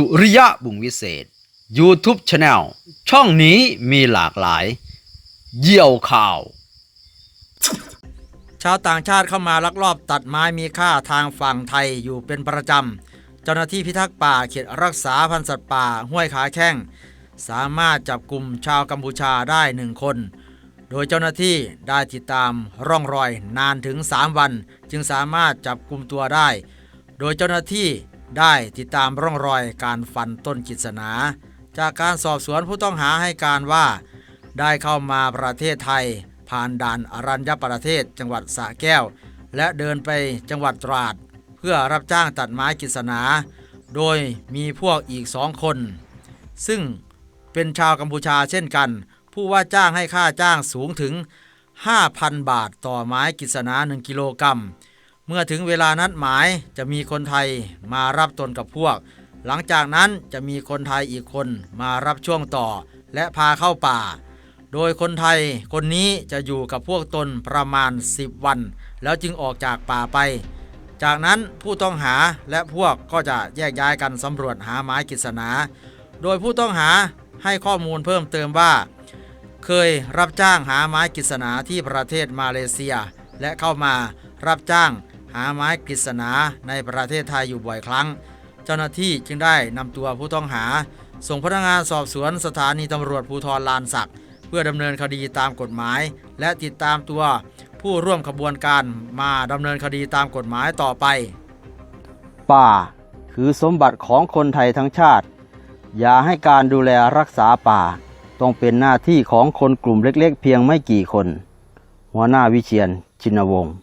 สุริยะบุงวิเศษ YouTube Channel ช่องนี้มีหลากหลาย เยี่ยวข่าว ชาวต่างชาติเข้ามาลักลอบตัดไม้มีค่าทางฝั่งไทยอยู่เป็นประจำ เจ้าหน้าที่พิทักษ์ป่าเขตรักษาพันธุ์สัตว์ป่าห้วยขาแข้ง สามารถจับกลุ่มชาวกัมพูชาได้หนึ่งคน โดยเจ้าหน้าที่ได้ติดตามร่องรอยนานถึง 3 วัน จึงสามารถจับกลุ่มตัวได้ โดยเจ้าหน้าที่ ได้ติดตามร่องรอยการฟันต้นกิษณาจากการสอบสวนผู้ต้องหาให้การว่า ได้เข้ามาประเทศไทย ผ่านด่านอรัญญประเทศจังหวัดสระแก้ว และเดินไปจังหวัดตราด เพื่อรับจ้างตัดไม้กฤษณาโดยมีพวกอีกสองคน ซึ่งเป็นชาวกัมพูชาเช่นกัน ผู้ว่าจ้างให้ค่าจ้างสูงถึง 5,000 บาทต่อไม้กฤษณา1กิโลกรัม เมื่อถึงเวลานัดหมายจะมีคนไทยมารับตนกับพวก หลังจากนั้นจะมีคนไทยอีกคนมารับช่วงต่อ และพาเข้าป่า โดยคนไทยคนนี้จะอยู่กับพวกตนประมาณ 10 วัน แล้วจึงออกจากป่าไป จากนั้นผู้ต้องหาและพวกก็จะแยกย้ายกันสำรวจหาไม้กฤษณาโดยผู้ต้องหาให้ข้อมูลเพิ่มเติมว่า เคยรับจ้างหาไม้กฤษณาที่ประเทศมาเลเซีย และเข้ามารับจ้าง หาไม้กฤษณาในประเทศไทยอยู่บ่อยครั้ง เจ้าหน้าที่จึงได้นำตัวผู้ต้องหา ส่งพนักงานสอบสวนสถานีตำรวจภูธรลานสัก เพื่อดำเนินคดีตามกฎหมาย และติดตามตัวผู้ร่วมขบวนการมาดำเนินคดีตามกฎหมายต่อไป ป่า คือสมบัติของคนไทยทั้งชาติ อย่าให้การดูแลรักษาป่า ต้องเป็นหน้าที่ของคนกลุ่มเล็ก ๆ เพียงไม่กี่คน หัวหน้าวิเชียนชินวงศ์